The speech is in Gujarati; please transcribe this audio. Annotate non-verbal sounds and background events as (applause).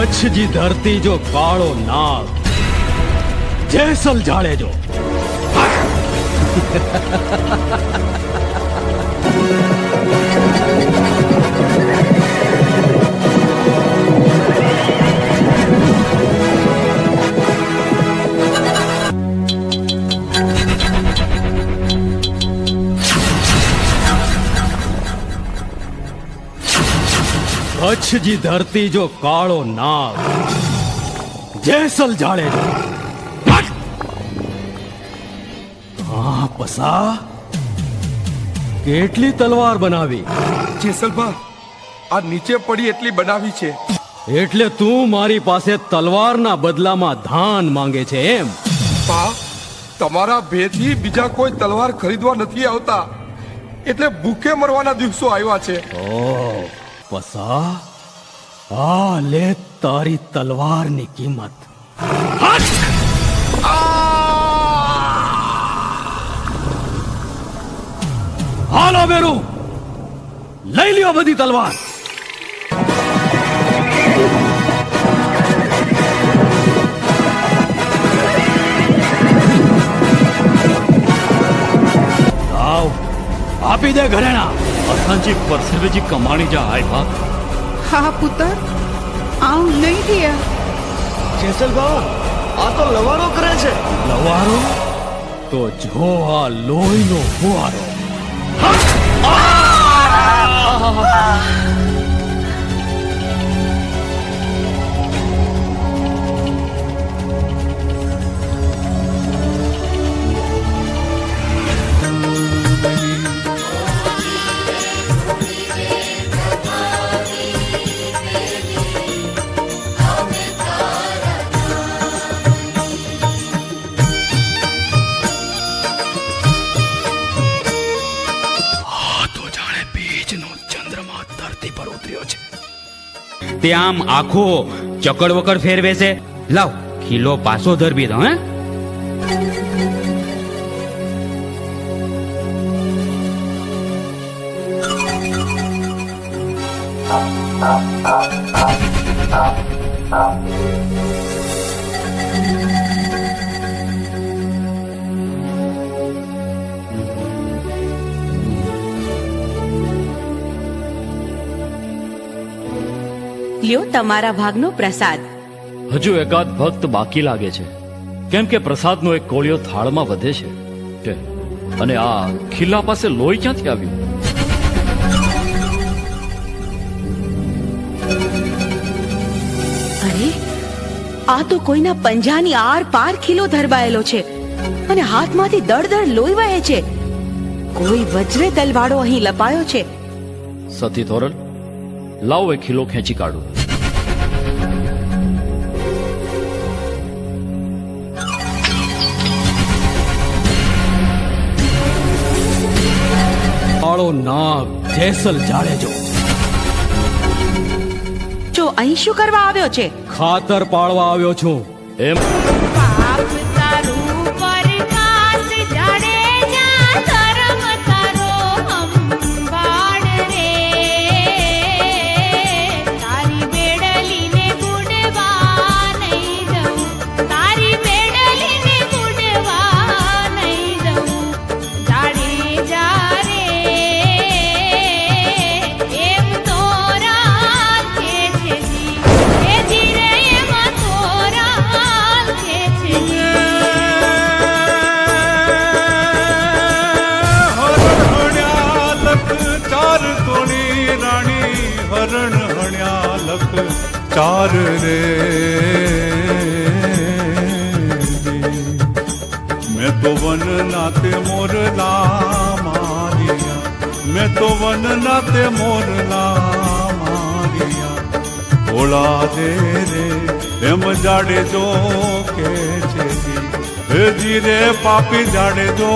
કચ્છજી ધરતી જો કાળો નાગ જેસલ જાડેજો (laughs) કચ્છજી ધરતી જો કાળો નાગ જેસલ જાળે હા પસા કેટલી તલવાર બનાવી? જેસલભા આ નીચે પડી એટલી બનાવી છે. એટલે તું મારી પાસે તલવારના બદલામાં ધાન માંગે છે એમ. બા તમારા ભેદથી બીજા કોઈ તલવાર ખરીદવા નથી આવતા. એટલે ભૂખે મરવાના દિવસો આવ્યા છે. ઓ પસા આ લે તારી તલવારની કિંમત. હાલો બેરુ. લઈ લ્યો બધી તલવાર. આપી દે ઘરેણા. અસંચિત પરસેવેજી કમાણી જા, હાય ભા હા પુત્ર આવું નહીં થયા. જેસલભા આ તો લવારો કરે છે. લવારો? તો જો આ લોહીનો ફુવારો. આ! તે આમ આખો ચકડ વકડ ફેરવે છે લાવ ખીલો પાછો ધરબી દો હે? લ્યો તમારા ભાગનો પ્રસાદ. હજુ એકાદ ભક્ત બાકી લાગે છે. કેમ કે પ્રસાદનો એક કોળિયો થાળમાં વધે છે. અને આ ખિલ્લા પાસે લોહી ક્યાંથી આવ્યું? અરે આ તો કોઈના પંજાની આર પાર ખીલો ધરબાયેલો છે અને હાથમાંથી દળદળ લોહી વહે છે. કોઈ વજ્રે તલવાડો અહીં લપાયો છે. સતી થોરલ લાવ એ ખીલો ખેંચી કાઢું. કાળો નાગ જેસલ જાડેજો જો અહીં શું કરવા આવ્યો છે? ખાતર પાડવા આવ્યો છું. એમ ਤਾਰ ਰੇ। ਮੈਂ ਤੋ ਵਨ ਨਾਤੇ ਮੋਰ ਲਾ ਮਾਰਿਆ ਮੈਂ ਤੋ ਵਨ ਨਾਤੇ ਮੋਰ ਲਾ ਮਾਰਿਆ ਭੋਲਾ ਦੇ ਰੇ ਐਮ ਜਾੜੇ ਜੋ ਕੇ ਛੇਦੀ ਹੇ ਜੀ ਰੇ, ਪਾਪੀ ਜਾੜੇ ਜੋ